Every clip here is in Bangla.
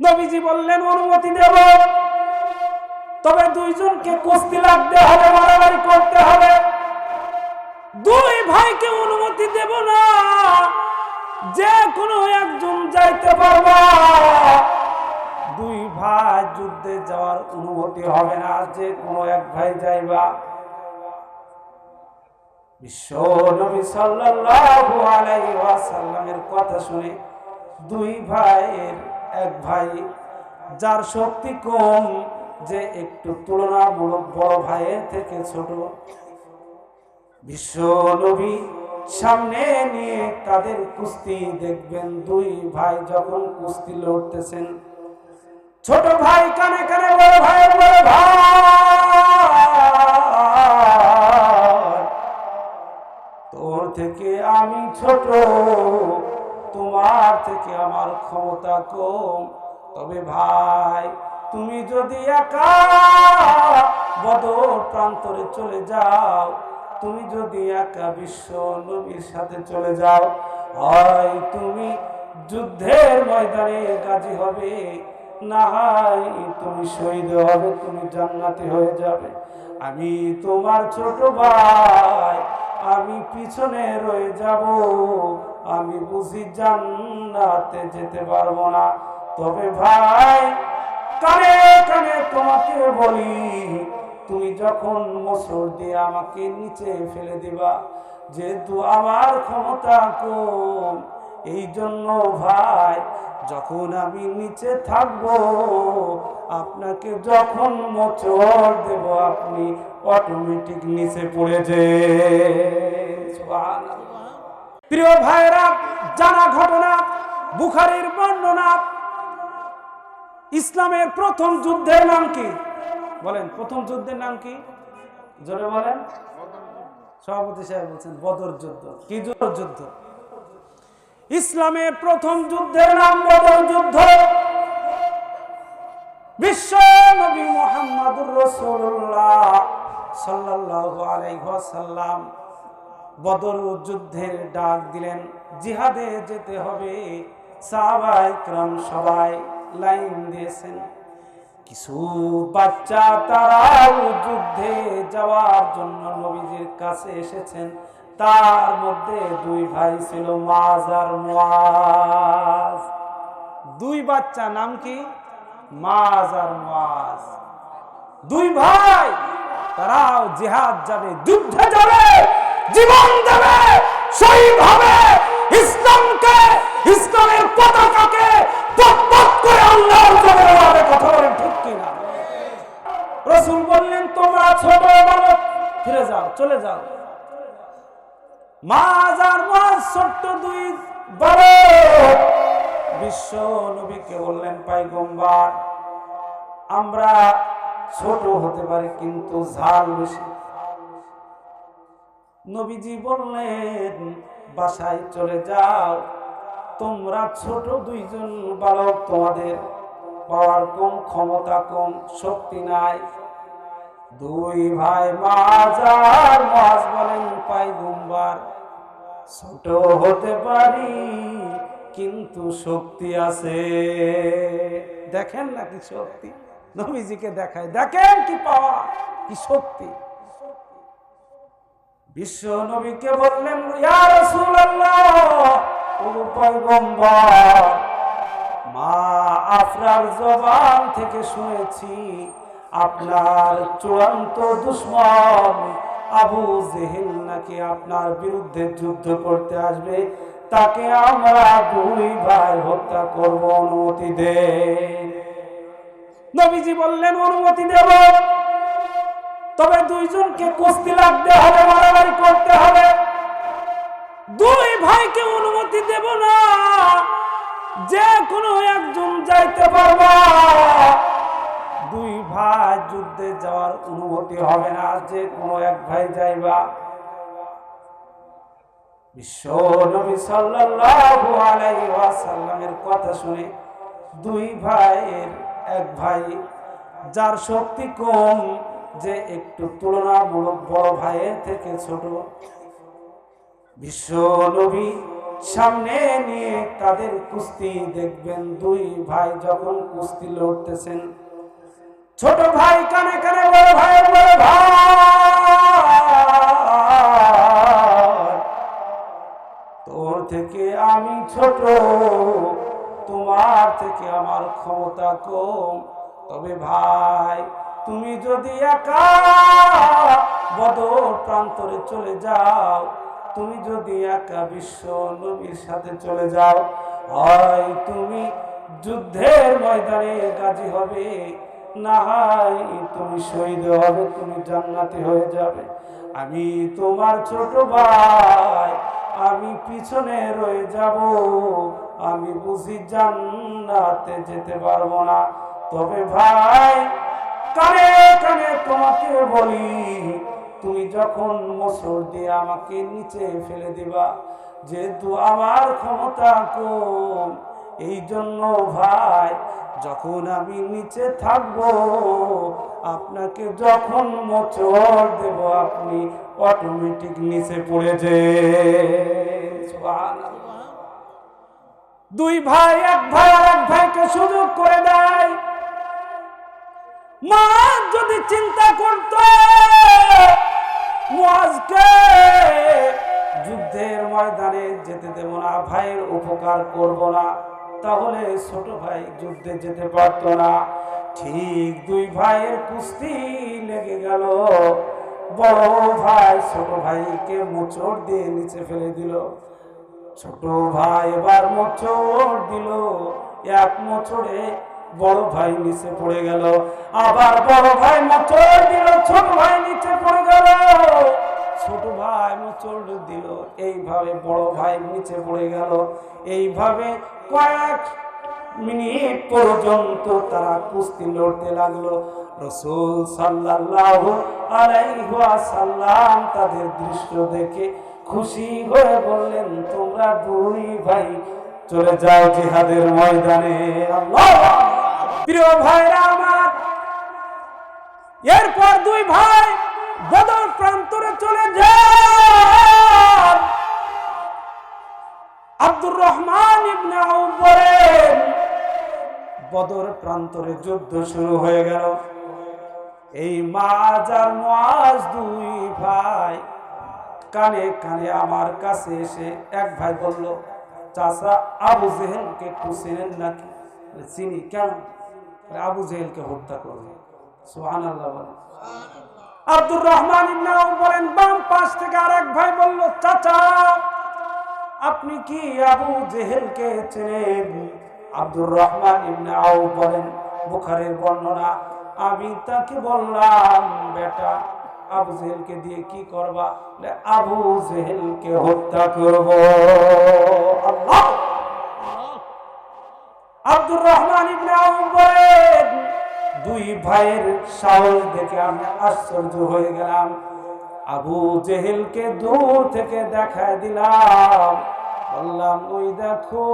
নবীজি বললেন, অনুমতি দেব তবে দুইজনকে কুস্তি লাগতে হবে, মারামারি করতে হবে। দুই ভাইকে অনুমতি দেব না। যে কোনো একজন যাইতে পারবা। দুই ভাই যুদ্ধে যাওয়ার অনুমতি হবে না যে কোনো এক ভাই যাইবা। বিশ্ব নবী সাল্লাল্লাহু আলাইহি কথা শুনে দুই ভাইয়ের এক ভাই, যার শক্তি কম যে একটু তুলনামূলক বড় ভাইয়ের থেকে ছোট। বিশ্ব নবী সামনে নিয়ে তাদের কুস্তি দেখবেন। দুই ভাই যখন কুস্তি লড়তেছেন, ছোট ভাই কানে কানে বড় ভাই বড় ভাই, তোর থেকে আমি ছোট তোমার থেকে আমার ক্ষমতা কম। তবে ভাই, তুমি যদি একা বদর প্রান্তরে চলে যাও, তুমি যদি একা বিশ্ব নবীর সাথে চলে যাও, হয় তুমি যুদ্ধের ময়দানে গাজী হবে, না হয় তুমি শহীদ হবে, তুমি জান্নাতি হয়ে যাবে। আমি তোমার ছোট ভাই, আমি পিছনে রয়ে যাব। আমি বুঝি জান্নাতে যেতে পারব না। তবে ভাই, কানে কানে তোমাকে বলি, তুমি যখন মোসর দিয়ে আমাকে নিচে ফেলে দিবা, যেহেতু আমার ক্ষমতা কম এই জন্য ভাই, যখন আমি নিচে থাকব, আপনাকে যখন মোচর দেব, আপনি অটোমেটিক নিচে পড়ে যে প্রিয় ভাইরা জানা ঘটনা, বুখারির বর্ণনা, ইসলামের প্রথম যুদ্ধের নাম কি? বলেন, প্রথম যুদ্ধের নাম কি? জোরে বলেন। সভাপতি সাহেব বলছেন, বদর যুদ্ধ। কি যুদ্ধ? ইসলামের প্রথম যুদ্ধের নাম বদর যুদ্ধ। বিশ্ব নবী মোহাম্মদুর রসুল্লাহ সাল্লাল্লাহু আলাইহি ওয়াসাল্লাম। বদর যুদ্ধের ডাক দিলেন, জিহাদে যেতে হবে। সবাই লাইন দিয়েছেন। কিছু বাচ্চা তারাও যুদ্ধে যাওয়ার জন্য নবীজির কাছে এসেছেন। তার মধ্যে দুই ভাই ছিল মাজ আর মাজ দুই বাচ্চা নাম কি? মাজ আর মাজ দুই ভাই, তারাও জিহাদ যাবে, যুদ্ধে যাবে। জীবন দেবে, শহীদ হবে। ইসলামকে, ইসলামের পতাকাকে করে আল্লাহর কথা বলেন ঠিক বললেন, তোমরা ছোট ফিরে যাও, চলে যাও। মাজ আর মাজ ছোট্ট দুই বিশ্ব নবীকে বললেন আমরা ছোট হতে পারি, কিন্তু ঝাল বেশি। নবীজি বললেন, বাসায় চলে যাও। তোমরা ছোট দুইজন বালক, তোমাদের পাওয়ার কম ক্ষমতা কম শক্তি নাই? দুই ভাই মাজার মাছ বলেন পাই গুম্বার ছোট হতে পারি, কিন্তু শক্তি আছে। দেখেন নাকি শক্তি? নবীজিকে দেখায়, দেখেন কি পাওয়া কি শক্তি? বিশ্ব নবীকে বললেন মা আফরার জবান থেকে শুনেছি আপনার চূড়ান্ত দুশ্মন আবু জেহেল নাকি আপনার বিরুদ্ধে যুদ্ধ করতে আসবে, তাকে আমরা দুই ভাই হত্যা করব অনুমতি দেন নবীজি বললেন, অনুমতি দেব। তবে দুইজনকে কুস্তি লাগতে হবে, মারামারি করতে হবে। দুই ভাইকে অনুমতি দেব না। যে কোনো একজন যাইতে পারবা। দুই ভাই যুদ্ধে যাওয়ার অনুমতি হবে না, যে কোনো এক ভাই যাইবা। বিশ্ব নবী কথা শুনে দুই ভাইয়ের এক ভাই, যার শক্তি কম যে একটু তুলনামূলক বড় ভাইয়ের থেকে ছোট। বিশ্ব নবী সামনে নিয়ে তাদের কুস্তি দেখবেন। দুই ভাই যখন কুস্তি লড়তেছেন, ছোট ভাই কানে কানে, বড় ভাই বড় ভাই, তোর থেকে আমি ছোট, তোমার থেকে আমার ক্ষমতা কম। তবে ভাই তুমি যদি একা বদর প্রান্তরে চলে যাও, তুমি যদি একা বিশ্ব নবীর সাথে চলে যাও, হয় তুমি যুদ্ধের ময়দানে গাজী হবে, না হয় তুমি শহীদ হবে, তুমি জান্নাতি হয়ে যাবে। আমি তোমার ছোট ভাই, আমি পিছনে রয়ে যাব, আমি বুঝি জান্নাতে যেতে পারব না। তবে ভাই কানে কানে তোমাকে বলি, তুমি যখন মোসর দিয়ে আমাকে নিচে ফেলে দিবা, যেহেতু আমার ক্ষমতা কম এই জন্য ভাই, যখন আমি নিচে থাকব, আপনাকে যখন মোচড় দেব, আপনি অটোমেটিক নিচে পড়ে যে দুই ভাই, এক ভাই এক ভাইকে সুযোগ করে দেয়। মা যদি চিন্তা করত মুআজকে যুদ্ধের ময়দানে যেতে দেব না, ভাইয়ের উপকার করব না, তাহলে ছোট ভাই যুদ্ধে যেতে পারতো না। ঠিক দুই ভাইয়ের কুস্তি লেগে গেল। বড় ভাই ছোট ভাইকে মোচড় দিয়ে নিচে ফেলে দিল। ছোট ভাই এবার মোচড় দিল। এক মোচড়ে বড় ভাই নিচে পড়ে গেল। আবার বড় ভাই মোচড় দিল, ছোট ভাই নিচে পড়ে গেল। ছোট ভাই মোচড় দিল, এইভাবে বড় ভাই নিচে পড়ে গেল। এইভাবে কয়েক মিনিট পর্যন্ত তারা কুস্তি লড়তে লাগল। রসুল সাল্লাল্লাহু আলাইহি তাদের দৃশ্য দেখে খুশি হয়ে বললেন, তোমরা দুই ভাই চলে যাও জিহাদের ময়দানে। আল্লাহ প্রিয় ভাইরা আমার, এরপর দুই ভাই বদর প্রান্তরে চলে যান। আব্দুর রহমান ইবনে বলেন, বদর প্রান্তরে যুদ্ধ শুরু হয়ে গেল। এই মাজ আর মাজ দুই ভাই কানে কানে আমার কাছে এসে এক ভাই বলল চাষা আবু জেহেলকে একটু চেনেন নাকি? চিনি কেন? আবু জেহেলকে হত্যা করবে। সোহান আল্লাহ আব্দুর রহমান বলেন, বাম পাশ থেকে ভাই বলল, চাচা, আপনি কি আবু জেহেলকে চেনেন? আব্দুর রহমান আউফ বলেন, বুখারের বর্ণনা, আমি তাকে বললাম, বেটা, আবু জেহেলকে দিয়ে কি করবা? আবু জেহেলকে হত্যা করব। আল্লাহ! আব্দুর রহমান ইবনে বলেন দুই ভাইয়ের সাহস দেখে আমি আশ্চর্য হয়ে গেলাম। আবু জেহেলকে দূর থেকে দেখায় দিলাম। বললাম, ওই দেখো,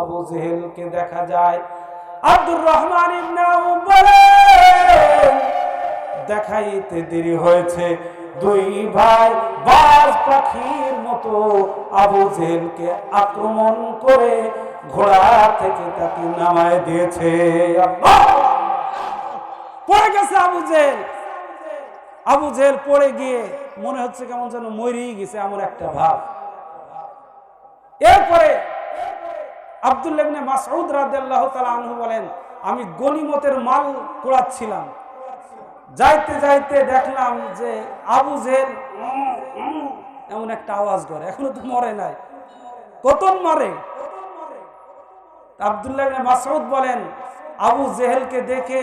আবু জেহেলকে দেখা যায়। আব্দুর রহমান দেখাইতে দেরি হয়েছে। দুই ভাই বাজ পাখির মতো আবু জেহেলকে আক্রমণ করে ঘোড়া থেকে তাকে নামায় দিয়েছে। আল্লাহ! পড়ে গেছে আবু জেল আবু জেল পড়ে গিয়ে মনে হচ্ছে কেমন যেন মরেই গেছে আমার একটা ভাব। এরপরে আব্দুল্লাহ ইবনে মাসউদ রাদিয়াল্লাহু তাআলা আনহু বলেন, আমি গনিমতের মাল কুড়াচ্ছিলাম। যাইতে যাইতে দেখলাম যে আবু জেল এমন একটা আওয়াজ করে। এখনও তো মরে নাই। কত মারে? আবদুল্লাহ মাসউদ বলেন, আবু জেহেলকে দেখে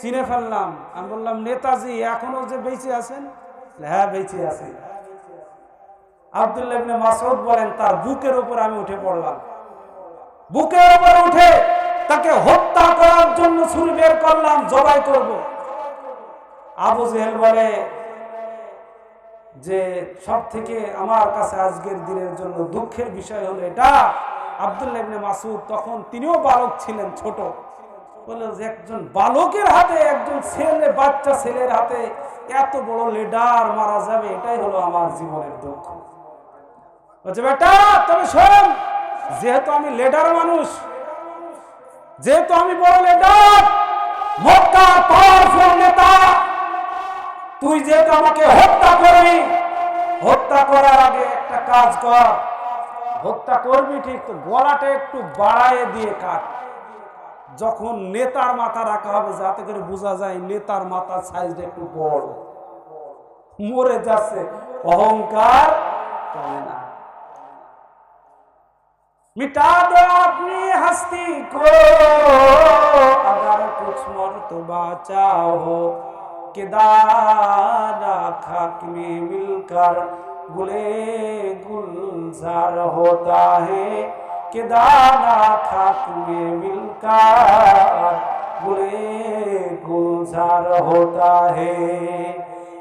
চিনে ফেললাম। আমি বললাম, নেতাজি, এখনও যে বেঁচে আছেন? হ্যাঁ বেঁচে আছি। আবদুল্লাহ ইবনে বলেন, তার বুকের উপর আমি উঠে পড়লাম। বুকের উপর উঠে তাকে হত্যা করার জন্য ছুরি বের করলাম, জবাই করব। আবু জেহেল বলে যে সব থেকে আমার কাছে আজকের দিনের জন্য দুঃখের বিষয় হলো এটা। আব্দুল্লাহ মাসুদ তখন তিনিও বালক ছিলেন ছোট। বলে একজন বালকের হাতে, একজন ছেলে, বাচ্চা ছেলের হাতে এত বড় লিডার মারা যাবে, এটাই হলো আমার জীবনের দুঃখ। বলছে, বেটা, তবে শোন, যেহেতু আমি লেডার মানুষ, যেহেতু আমি বড় লেডার, মক্কা পাওয়ারফুল নেতা, তুই যেহেতু আমাকে হত্যা করবি, হত্যা করার আগে একটা কাজ কর, হত্যা করবি ঠিক, তো গলাটা একটু বাড়ায় দিয়ে কাট। যখন নেতার মাথা রাখা হবে, যাতে করে বোঝা যায় নেতার মাথার সাইজটা একটু বড়। মরে যাচ্ছে, অহংকার মিটা আপনি হস্তি কো আগার কেদারা খাক মে মিলকর গুলে গুলজার কেদা না থাকবে মিলকার गुले गुलजार होता है